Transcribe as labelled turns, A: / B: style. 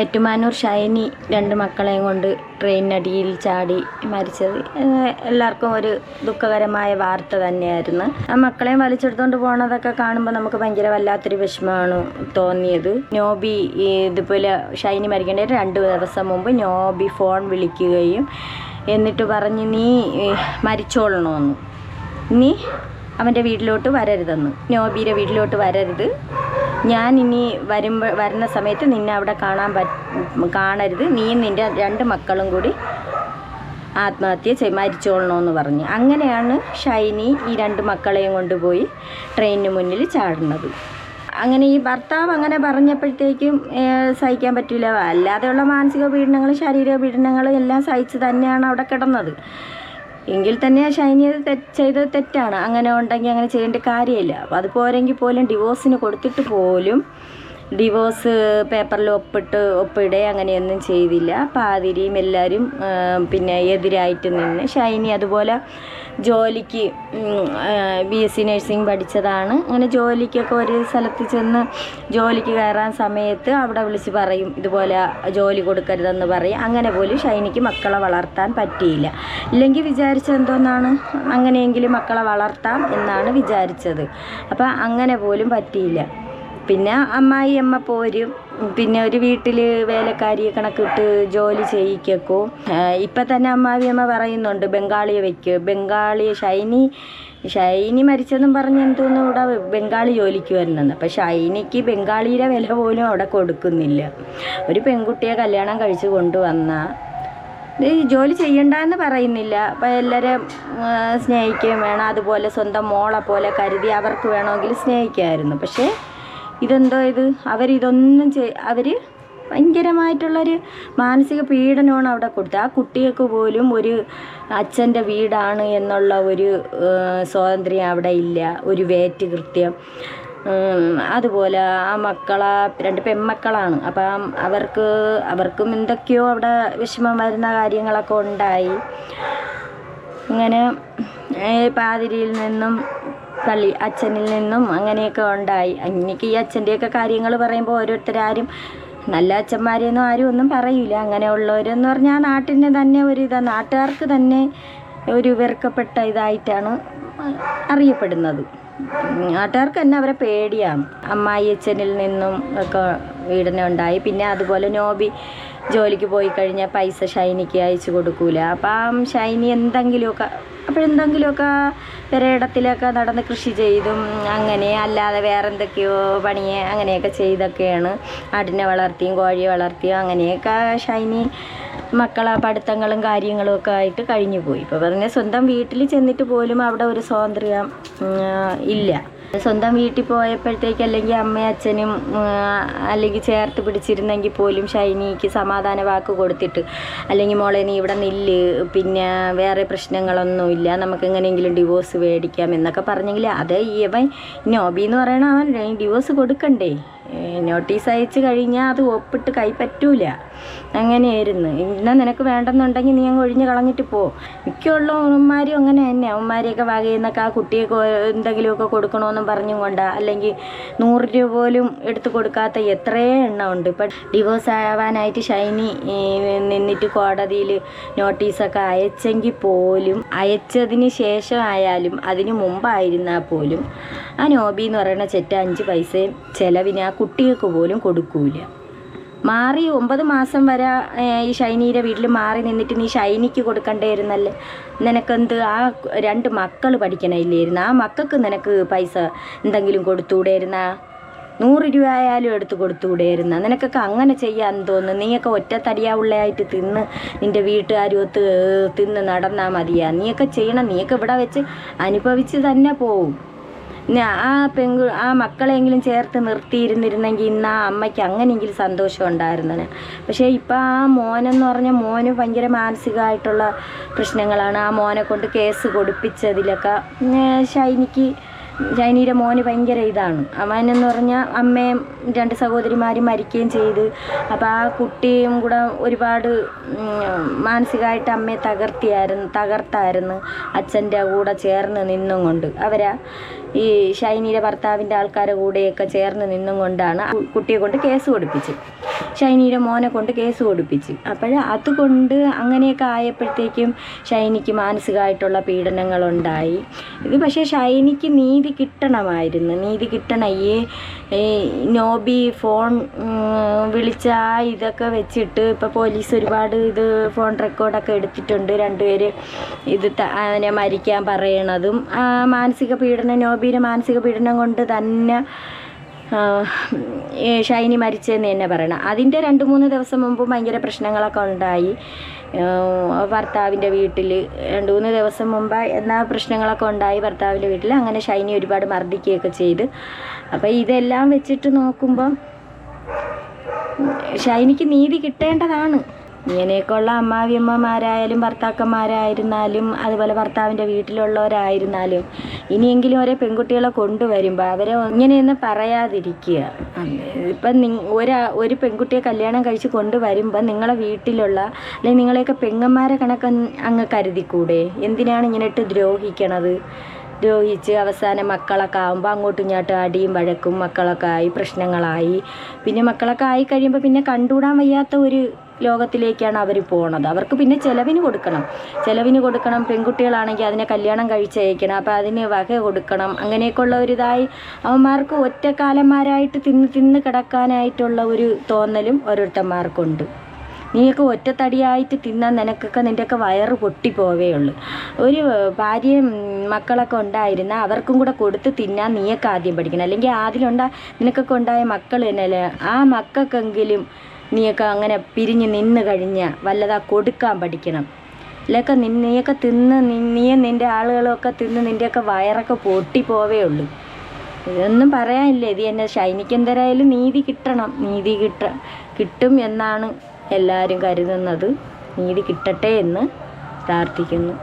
A: ഏറ്റുമാനൂർ ഷൈനി രണ്ട് മക്കളെയും കൊണ്ട് ട്രെയിനടിയിൽ ചാടി മരിച്ചത്. എല്ലാവർക്കും ഒരു ദുഃഖകരമായ വാർത്ത തന്നെയായിരുന്നു. ആ മക്കളെയും വലിച്ചെടുത്തോണ്ട് പോണതൊക്കെ കാണുമ്പോൾ നമുക്ക് ഭയങ്കര വല്ലാത്തൊരു വിഷമമാണ് തോന്നിയത്. നോബി ഇതുപോലെ ഷൈനി മരിക്കേണ്ട രണ്ട് ദിവസം മുമ്പ് നോബി ഫോൺ വിളിക്കുകയും എന്നിട്ട് പറഞ്ഞ് നീ മരിച്ചോളണമെന്ന് നീ അവന്റെ വീട്ടിലോട്ട് വരരുതെന്ന്. നോബിയുടെ വീട്ടിലോട്ട് വരരുത്. ഞാൻ ഇനി വരുമ്പോൾ വരുന്ന സമയത്ത് നിന്നെ അവിടെ കാണാൻ പറ്റ കാണരുത്. നീയും നിന്റെ രണ്ട് മക്കളും കൂടി ആത്മഹത്യ ചെയ് മരിച്ചോളണമെന്ന് പറഞ്ഞ്. അങ്ങനെയാണ് ഷൈനി ഈ രണ്ട് മക്കളെയും കൊണ്ടുപോയി ട്രെയിനിന് മുന്നിൽ ചാടുന്നത്. അങ്ങനെ ഈ ഭർത്താവ് അങ്ങനെ പറഞ്ഞപ്പോഴത്തേക്കും സഹിക്കാൻ പറ്റില്ല അല്ലാതെയുള്ള മാനസിക പീഡനങ്ങൾ ശാരീരിക പീഡനങ്ങൾ എല്ലാം സഹിച്ച് തന്നെയാണ് അവിടെ കിടന്നത്. എങ്കിൽ തന്നെ ഷൈനി അത് ചെയ്തത് തെറ്റാണ്. അങ്ങനെ ഉണ്ടെങ്കിൽ അങ്ങനെ ചെയ്യേണ്ട കാര്യമില്ല. അപ്പോൾ അത് പോരെങ്കിൽ പോലും ഡിവോഴ്സിന് കൊടുത്തിട്ട് പോലും ഡിവോഴ്സ് പേപ്പറിൽ ഒപ്പിട്ട് ഒപ്പിടെ അങ്ങനെയൊന്നും ചെയ്തില്ല. പാതിരിയും എല്ലാവരും പിന്നെ എതിരായിട്ട് നിന്ന്. ഷൈനി അതുപോലെ ജോലിക്ക് ബി എസ് സി നഴ്സിംഗ് പഠിച്ചതാണ്. അങ്ങനെ ജോലിക്കൊക്കെ ഒരു സ്ഥലത്ത് ചെന്ന് ജോലിക്ക് കയറാൻ സമയത്ത് അവിടെ വിളിച്ച് പറയും ഇതുപോലെ ജോലി കൊടുക്കരുതെന്ന് പറയും. അങ്ങനെ പോലും ഷൈനിക്ക് മക്കളെ വളർത്താൻ പറ്റിയില്ല. ഇല്ലെങ്കിൽ വിചാരിച്ചെന്തോന്നാണ് അങ്ങനെയെങ്കിലും മക്കളെ വളർത്താം എന്നാണ് വിചാരിച്ചത്. അപ്പം അങ്ങനെ പോലും പറ്റിയില്ല. പിന്നെ അമ്മായി അമ്മ പോരും. പിന്നെ ഒരു വീട്ടിൽ വേലക്കാരിയെ കണക്കിട്ട് ജോലി ചെയ്യിക്കും ഇപ്പം തന്നെ അമ്മാവി അമ്മ പറയുന്നുണ്ട് ബംഗാളിയെ വെക്ക്. ബംഗാളി ഷൈനി ഷൈനി മരിച്ചെന്നും പറഞ്ഞ് എന്തോന്നും ഇവിടെ ബംഗാളി ജോലിക്ക് വരുന്നത് അപ്പം ഷൈനിക്ക് ബംഗാളിയുടെ വില പോലും അവിടെ കൊടുക്കുന്നില്ല. ഒരു പെൺകുട്ടിയെ കല്യാണം കഴിച്ച് കൊണ്ടുവന്ന. ജോലി ചെയ്യണ്ട എന്ന് പറയുന്നില്ല. അപ്പം എല്ലാവരും സ്നേഹിക്കുകയും വേണം. അതുപോലെ സ്വന്തം മോളെ പോലെ കരുതി അവർക്ക് വേണമെങ്കിൽ സ്നേഹിക്കാമായിരുന്നു പക്ഷേ ഇതെന്തോ ഇത്? അവരിതൊന്നും ചെയ് അവർ ഭയങ്കരമായിട്ടുള്ളൊരു മാനസിക പീഡനമാണ് അവിടെ കൊടുത്തത്. ആ കുട്ടികൾക്ക് പോലും ഒരു അച്ഛന്റെ വീടാണ് എന്നുള്ള ഒരു സ്വാതന്ത്ര്യം അവിടെ ഇല്ല. ഒരു വേറ്റ് കൃത്യം. അതുപോലെ ആ മക്കളെ രണ്ട് പെൺമക്കളാണ്. അപ്പം അവർക്ക് അവർക്കും എന്തൊക്കെയോ അവിടെ വിഷമം വരുന്ന കാര്യങ്ങളൊക്കെ ഉണ്ടായി. ഇങ്ങനെ പാതിരിയിൽ നിന്നും പള്ളി അച്ഛനിൽ നിന്നും അങ്ങനെയൊക്കെ ഉണ്ടായി. എനിക്ക് ഈ അച്ഛന്റെയൊക്കെ കാര്യങ്ങൾ പറയുമ്പോൾ ഓരോരുത്തരാരും നല്ല അച്ഛന്മാരെയൊന്നും ആരും ഒന്നും പറയില്ല അങ്ങനെയുള്ളവരെന്ന് പറഞ്ഞാൽ നാട്ടിന് തന്നെ ഒരു ഇതാ നാട്ടുകാർക്ക് തന്നെ ഒരു വെറുക്കപ്പെട്ട ഇതായിട്ടാണ് അറിയപ്പെടുന്നത്. നാട്ടുകാർക്ക് തന്നെ അവരെ പേടിയാണ് അമ്മായി അച്ഛനിൽ നിന്നും ഒക്കെ വീടിനെ ഉണ്ടായി. പിന്നെ അതുപോലെ നോബി ജോലിക്ക് പോയി കഴിഞ്ഞാൽ പൈസ ഷൈനിക്ക് അയച്ചു കൊടുക്കൂല. അപ്പം ഷൈനി എന്തെങ്കിലുമൊക്കെ അപ്പോഴെന്തെങ്കിലുമൊക്കെ പെരയിടത്തിലൊക്കെ നടന്ന് കൃഷി ചെയ്തും അങ്ങനെ അല്ലാതെ വേറെ എന്തൊക്കെയോ പണിയെ അങ്ങനെയൊക്കെ ചെയ്തൊക്കെയാണ്. ആടിനെ വളർത്തിയും കോഴിയെ വളർത്തിയും അങ്ങനെയൊക്കെ ഷൈനി മക്കളെ പഠിത്തങ്ങളും കാര്യങ്ങളും ഒക്കെ ആയിട്ട് കഴിഞ്ഞു പോയി. ഇപ്പോൾ പറഞ്ഞ സ്വന്തം വീട്ടിൽ ചെന്നിട്ട് പോലും അവിടെ ഒരു സ്വാതന്ത്ര്യം ഇല്ല. സ്വന്തം വീട്ടിൽ പോയപ്പോഴത്തേക്ക് അല്ലെങ്കിൽ അമ്മയും അച്ഛനും അല്ലെങ്കിൽ ചേർത്ത് പിടിച്ചിരുന്നെങ്കിൽ പോലും ഷൈനിക്ക് സമാധാന വാക്ക് കൊടുത്തിട്ട് അല്ലെങ്കിൽ മോളെ നീ ഇവിടെ നില്ല് പിന്നെ വേറെ പ്രശ്നങ്ങളൊന്നുമില്ല നമുക്ക് എങ്ങനെയെങ്കിലും ഡിവോഴ്സ് മേടിക്കാം എന്നൊക്കെ പറഞ്ഞെങ്കിൽ അത് ഇവൻ നോബി എന്ന് പറയണ അവൻ ഡിവോഴ്സ് കൊടുക്കണ്ടേ? നോട്ടീസ് അയച്ച് കഴിഞ്ഞാൽ അത് ഒപ്പിട്ട് കൈ പറ്റൂല. അങ്ങനെയായിരുന്നു. ഇന്ന നിനക്ക് വേണ്ടെന്നുണ്ടെങ്കിൽ നീ അങ്ങ് ഒഴിഞ്ഞ് കളഞ്ഞിട്ട് പോ. മിക്കുള്ള ഉമ്മമാരും അങ്ങനെ തന്നെ. ഉമ്മമാരെയൊക്കെ വക ചെയ്യുന്നൊക്കെ ആ കുട്ടിയൊക്കെ എന്തെങ്കിലുമൊക്കെ കൊടുക്കണമെന്നും പറഞ്ഞും കൊണ്ടാ. അല്ലെങ്കിൽ നൂറ് രൂപ പോലും എടുത്ത് കൊടുക്കാത്ത എത്രയേ എണ്ണമുണ്ട് ഇപ്പം ഡിവോഴ്സ് ആവാനായിട്ട് ഷൈനി നിന്നിട്ട് കോടതിയിൽ നോട്ടീസൊക്കെ അയച്ചെങ്കിൽ പോലും അയച്ചതിന് ശേഷം ആയാലും അതിന് മുമ്പായിരുന്നാൽ പോലും ആ നോബി എന്ന് പറയുന്ന ചെറ്റ അഞ്ച് പൈസയും ചിലവിന് ആ കുട്ടികൾക്ക് പോലും കൊടുക്കൂല. മാറി ഒമ്പത് മാസം വരെ ഈ ഷൈനീടെ വീട്ടിൽ മാറി നിന്നിട്ട് നീ ഷൈനിക്ക് കൊടുക്കണ്ടായിരുന്നല്ലേ? നിനക്കെന്ത് ആ രണ്ട് മക്കൾ പഠിക്കണില്ലായിരുന്നു ആ മക്കൾക്ക് നിനക്ക് പൈസ എന്തെങ്കിലും കൊടുത്തുകൂടെയിരുന്ന നൂറ് രൂപ ആയാലും എടുത്ത് കൊടുത്തുകൂടെയിരുന്ന നിനക്കൊക്കെ അങ്ങനെ ചെയ്യാൻ തോന്നുന്നു. നീയൊക്കെ ഒറ്റത്തടിയാവുള്ളയായിട്ട് തിന്ന് നിന്റെ വീട്ടുകാരും ഒത്ത് തിന്ന് നടന്നാൽ മതിയാ. നീയൊക്കെ ചെയ്യണം. നീയൊക്കെ ഇവിടെ വെച്ച് അനുഭവിച്ച് തന്നെ പോവും. ആ പെങ്കു ആ മക്കളെങ്കിലും ചേർത്ത് നിർത്തിയിരുന്നിരുന്നെങ്കിൽ ഇന്ന് ആ അമ്മയ്ക്ക് അങ്ങനെയെങ്കിലും സന്തോഷം ഉണ്ടായിരുന്നേനെ. പക്ഷേ ഇപ്പം ആ മോനെന്ന് പറഞ്ഞാൽ മോന് ഭയങ്കര മാനസികമായിട്ടുള്ള പ്രശ്നങ്ങളാണ്. ആ മോനെ കൊണ്ട് കേസ് കൊടുപ്പിച്ചതിലൊക്കെ ശൈനിക്ക് ഷൈനിയുടെ മോന് ഭയങ്കര ഇതാണ്. അവൻ എന്ന് പറഞ്ഞാൽ അമ്മയും രണ്ട് സഹോദരിമാരും മരിക്കുകയും ചെയ്ത്. അപ്പോൾ ആ കുട്ടിയും കൂടെ ഒരുപാട് മാനസികമായിട്ട് അമ്മയെ തകർത്തിയായിരുന്നു തകർത്തായിരുന്നു അച്ഛന്റെ കൂടെ ചേർന്ന് നിന്നും കൊണ്ട്. അവരാ ഈ ഷൈനിയുടെ ഭർത്താവിന്റെ ആൾക്കാരെ കൂടെയൊക്കെ ചേർന്ന് നിന്നും കൊണ്ടാണ് കുട്ടിയെ കൊണ്ട് കേസ് കൊടുപ്പിച്ച്. ഷൈനിയുടെ മോനെ കൊണ്ട് കേസ് കൊടുപ്പിച്ച്. അപ്പോൾ അതുകൊണ്ട് അങ്ങനെയൊക്കെ ആയപ്പോഴത്തേക്കും ഷൈനിക്ക് മാനസികമായിട്ടുള്ള പീഡനങ്ങളുണ്ടായി. ഇത് പക്ഷേ ഷൈനിക്ക് നീതി കിട്ടണമായിരുന്നു. നീതി കിട്ടണയേ ഈ നോബി ഫോൺ വിളിച്ച ആ ഇതൊക്കെ വെച്ചിട്ട് ഇപ്പോൾ പോലീസ് ഒരുപാട് ഇത് ഫോൺ റെക്കോർഡൊക്കെ എടുത്തിട്ടുണ്ട്. രണ്ടുപേര് ഇത് അതിനെ മരിക്കാൻ പറയണതും. മാനസിക പീഡനം നോബിയുടെ മാനസിക പീഡനം കൊണ്ട് തന്നെ ഷൈനി മരിച്ചതെന്ന് തന്നെ പറയണം. അതിന്റെ രണ്ട് മൂന്ന് ദിവസം മുമ്പ് ഭയങ്കര പ്രശ്നങ്ങളൊക്കെ ഉണ്ടായി. ഭർത്താവിന്റെ വീട്ടിൽ രണ്ട് മൂന്ന് ദിവസം മുമ്പ് എന്നാ പ്രശ്നങ്ങളൊക്കെ ഉണ്ടായി ഭർത്താവിന്റെ വീട്ടിൽ അങ്ങനെ ഷൈനി ഒരുപാട് മർദ്ദിക്കുകയൊക്കെ ചെയ്ത്. അപ്പോൾ ഇതെല്ലാം വെച്ചിട്ട് നോക്കുമ്പം ഷൈനിക്ക് നീതി കിട്ടേണ്ടതാണ്. ഇങ്ങനെയൊക്കെയുള്ള അമ്മാവിയമ്മമാരായാലും ഭർത്താക്കന്മാരായിരുന്നാലും അതുപോലെ ഭർത്താവിന്റെ വീട്ടിലുള്ളവരായിരുന്നാലും ഇനിയെങ്കിലും ഒരേ പെൺകുട്ടികളെ കൊണ്ടുവരുമ്പോൾ അവരെ ഇങ്ങനെയൊന്നും പറയാതിരിക്കുക. ഇപ്പം നി ഒരാ ഒരു പെൺകുട്ടിയെ കല്യാണം കഴിച്ച് കൊണ്ടുവരുമ്പോൾ നിങ്ങളെ വീട്ടിലുള്ള അല്ലെങ്കിൽ നിങ്ങളെയൊക്കെ പെങ്ങന്മാരെ കണക്ക് അങ്ങ് കരുതിക്കൂടെ? എന്തിനാണ് ഇങ്ങനെ ഇട്ട് ദ്രോഹിക്കണത്? ദ്രോഹിച്ച് അവസാനം മക്കളൊക്കെ ആകുമ്പോൾ അങ്ങോട്ടും ഇങ്ങോട്ടും അടിയും വഴക്കും മക്കളൊക്കെ ആയി പ്രശ്നങ്ങളായി. പിന്നെ മക്കളൊക്കെ ആയി കഴിയുമ്പോൾ പിന്നെ കണ്ടുകൂടാൻ വയ്യാത്ത ഒരു ലോകത്തിലേക്കാണ് അവർ പോണത്. അവർക്ക് പിന്നെ ചിലവിന് കൊടുക്കണം. ചിലവിന് കൊടുക്കണം. പെൺകുട്ടികളാണെങ്കിൽ അതിനെ കല്യാണം കഴിച്ചയക്കണം. അപ്പോൾ അതിന് വക കൊടുക്കണം. അങ്ങനെയൊക്കെയുള്ള ഒരിതായി അവന്മാർക്ക് ഒറ്റക്കാലന്മാരായിട്ട് തിന്ന് തിന്ന് കിടക്കാനായിട്ടുള്ള ഒരു തോന്നലും ഓരോരുത്തന്മാർക്കുണ്ട്. നീയൊക്കെ ഒറ്റത്തടിയായിട്ട് തിന്നാൻ നിനക്കൊക്കെ നിന്റെയൊക്കെ വയറ് പൊട്ടിപ്പോവേ ഉള്ളൂ. ഒരു ഭാര്യയും മക്കളൊക്കെ ഉണ്ടായിരുന്ന അവർക്കും കൂടെ കൊടുത്ത് തിന്നാൻ നീയൊക്കെ ആദ്യം പഠിക്കണം. അല്ലെങ്കിൽ ആദ്യമുണ്ടാ നിനക്കൊക്കെ ഉണ്ടായ മക്കൾ തന്നെയല്ലേ? ആ മക്കൾക്കെങ്കിലും നീയൊക്കെ അങ്ങനെ പിരിഞ്ഞ് നിന്ന് കഴിഞ്ഞാൽ വല്ലതാ കൊടുക്കാൻ പഠിക്കണം. ഇല്ലൊക്കെ നീയൊക്കെ തിന്ന് നീയും നിന്റെ ആളുകളൊക്കെ തിന്ന് നിന്റെയൊക്കെ വയറൊക്കെ പൊട്ടിപ്പോവേ ഉള്ളൂ. ഇതൊന്നും പറയാനില്ല? ഇത് എന്നെ ഷൈനിക്ക് എന്തായാലും നീതി കിട്ടണം. നീതി കിട്ട കിട്ടും എന്നാണ് എല്ലാവരും കരുതുന്നത് നീതി കിട്ടട്ടെ എന്ന് പ്രാർത്ഥിക്കുന്നു.